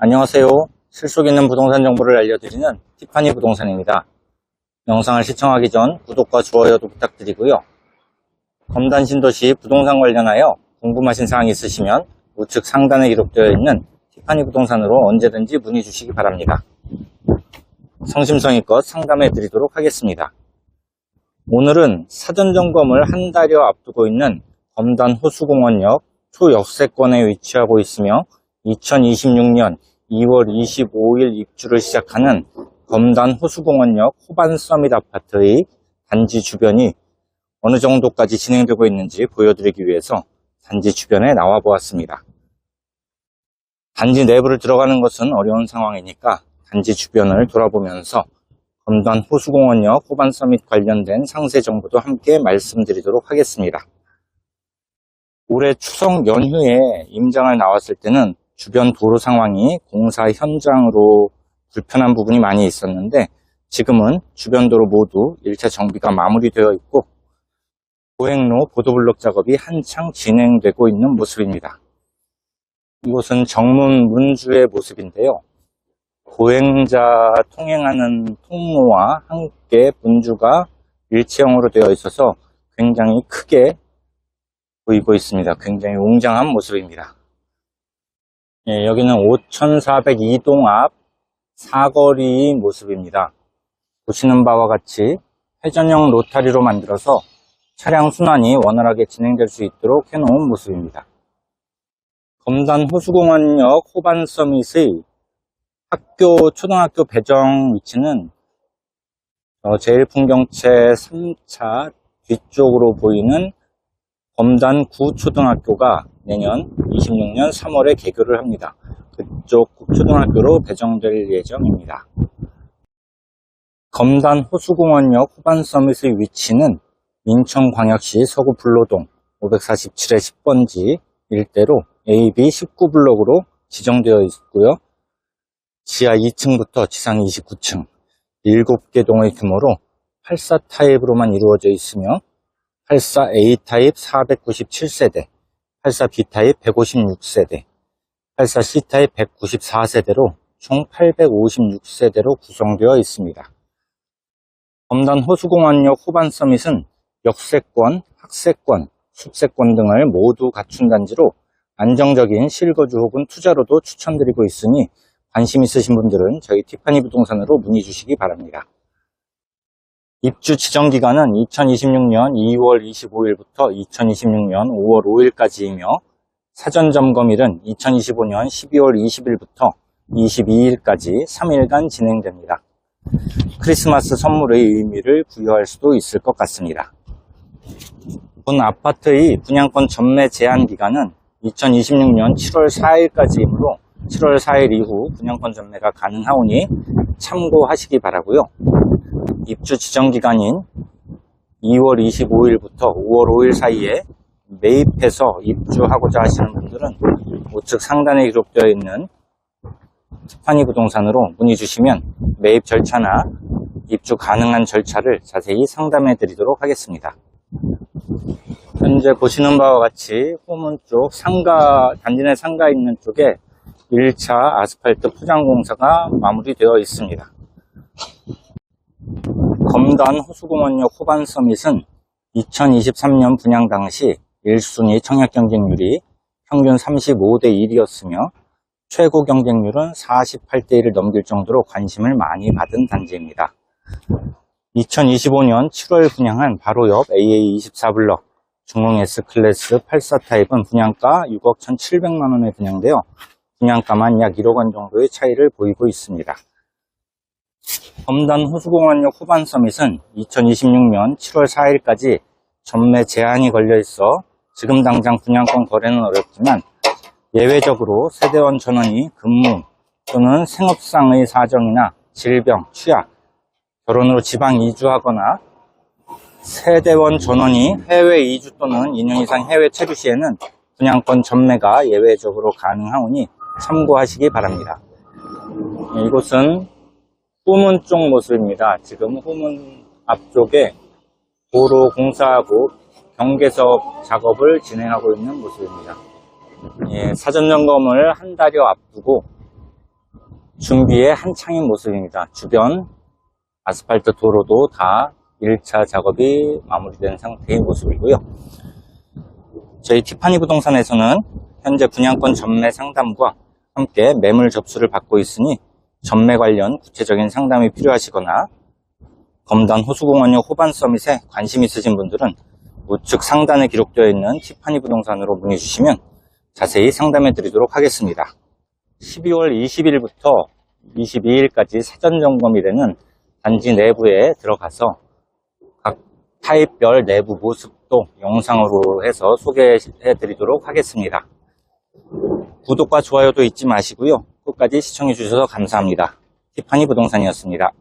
안녕하세요. 실속 있는 부동산 정보를 알려드리는 티파니 부동산입니다. 영상을 시청하기 전 구독과 좋아요도 부탁드리고요. 검단 신도시 부동산 관련하여 궁금하신 사항이 있으시면 우측 상단에 기록되어 있는 티파니 부동산으로 언제든지 문의 주시기 바랍니다. 성심성의껏 상담해 드리도록 하겠습니다. 오늘은 사전 점검을 한 달여 앞두고 있는 검단 호수공원역 초역세권에 위치하고 있으며 2026년 2월 25일 입주를 시작하는 검단 호수공원역 호반 서밋 아파트의 단지 주변이 어느 정도까지 진행되고 있는지 보여드리기 위해서 단지 주변에 나와 보았습니다. 단지 내부를 들어가는 것은 어려운 상황이니까 단지 주변을 돌아보면서 검단 호수공원역 호반 서밋 관련된 상세 정보도 함께 말씀드리도록 하겠습니다. 올해 추석 연휴에 임장을 나왔을 때는 주변 도로 상황이 공사 현장으로 불편한 부분이 많이 있었는데 지금은 주변 도로 모두 1차 정비가 마무리되어 있고 보행로 보도블록 작업이 한창 진행되고 있는 모습입니다. 이곳은 정문 문주의 모습인데요. 보행자 통행하는 통로와 함께 문주가 일체형으로 되어 있어서 굉장히 크게 보이고 있습니다. 굉장히 웅장한 모습입니다. 예, 여기는 5402동 앞 사거리 모습입니다. 보시는 바와 같이 회전형 로타리로 만들어서 차량 순환이 원활하게 진행될 수 있도록 해놓은 모습입니다. 검단 호수공원역 호반 서밋의 학교, 초등학교 배정 위치는 어, 제일 풍경채 3차 뒤쪽으로 보이는 검단 구 초등학교가 내년 26년 3월에 개교를 합니다. 그쪽 초등학교로 배정될 예정입니다. 검단 호수공원역 후반 서밋의 위치는 인천광역시 서구 불로동 547의 10번지 일대로 AB 19블록으로 지정되어 있고요. 지하 2층부터 지상 29층 7개 동의 규모로 84 타입으로만 이루어져 있으며 84A 타입 497세대, 84B 타입 156세대, 84C 타입 194세대로 총 856세대로 구성되어 있습니다. 검단 호수공원역 후반 서밋은 역세권, 학세권, 숲세권 등을 모두 갖춘 단지로 안정적인 실거주 혹은 투자로도 추천드리고 있으니 관심 있으신 분들은 저희 티파니 부동산으로 문의 주시기 바랍니다. 입주 지정 기간은 2026년 2월 25일부터 2026년 5월 5일까지이며 사전 점검일은 2025년 12월 20일부터 22일까지 3일간 진행됩니다. 크리스마스 선물의 의미를 부여할 수도 있을 것 같습니다. 본 아파트의 분양권 전매 제한 기간은 2026년 7월 4일까지이므로 7월 4일 이후 분양권 전매가 가능하오니 참고하시기 바라고요. 입주 지정 기간인 2월 25일부터 5월 5일 사이에 매입해서 입주하고자 하시는 분들은 우측 상단에 기록되어 있는 티파니 부동산으로 문의 주시면 매입 절차나 입주 가능한 절차를 자세히 상담해 드리도록 하겠습니다. 현재 보시는 바와 같이 호문 쪽 상가, 단지 내 상가 있는 쪽에 1차 아스팔트 포장 공사가 마무리되어 있습니다. 검단 호수공원역 후반 서밋은 2023년 분양 당시 1순위 청약 경쟁률이 평균 35대 1이었으며 최고 경쟁률은 48대 1을 넘길 정도로 관심을 많이 받은 단지입니다. 2025년 7월 분양한 바로 옆 AA24블럭 중흥 S클래스 84 타입은 분양가 6억 1,700만 원에 분양되어 분양가만 약 1억 원 정도의 차이를 보이고 있습니다. 검단 호수공원역 후반 서밋은 2026년 7월 4일까지 전매 제한이 걸려 있어 지금 당장 분양권 거래는 어렵지만 예외적으로 세대원 전원이 근무 또는 생업상의 사정이나 질병, 취약, 결혼으로 지방 이주하거나 세대원 전원이 해외 이주 또는 2년 이상 해외 체류 시에는 분양권 전매가 예외적으로 가능하오니 참고하시기 바랍니다. 네, 이곳은 후문 쪽 모습입니다. 지금 후문 앞쪽에 도로 공사하고 경계석 작업을 진행하고 있는 모습입니다. 예, 사전 점검을 한 달여 앞두고 준비에 한창인 모습입니다. 주변 아스팔트 도로도 다 1차 작업이 마무리된 상태의 모습이고요. 저희 티파니 부동산에서는 현재 분양권 전매 상담과 함께 매물 접수를 받고 있으니 전매 관련 구체적인 상담이 필요하시거나 검단 호수공원역 호반 서밋에 관심 있으신 분들은 우측 상단에 기록되어 있는 티파니 부동산으로 문의 주시면 자세히 상담해 드리도록 하겠습니다. 12월 20일부터 22일까지 사전 점검이 되는 단지 내부에 들어가서 각 타입별 내부 모습도 영상으로 해서 소개해 드리도록 하겠습니다. 구독과 좋아요도 잊지 마시고요. 끝까지 시청해 주셔서 감사합니다. 티파니 부동산이었습니다.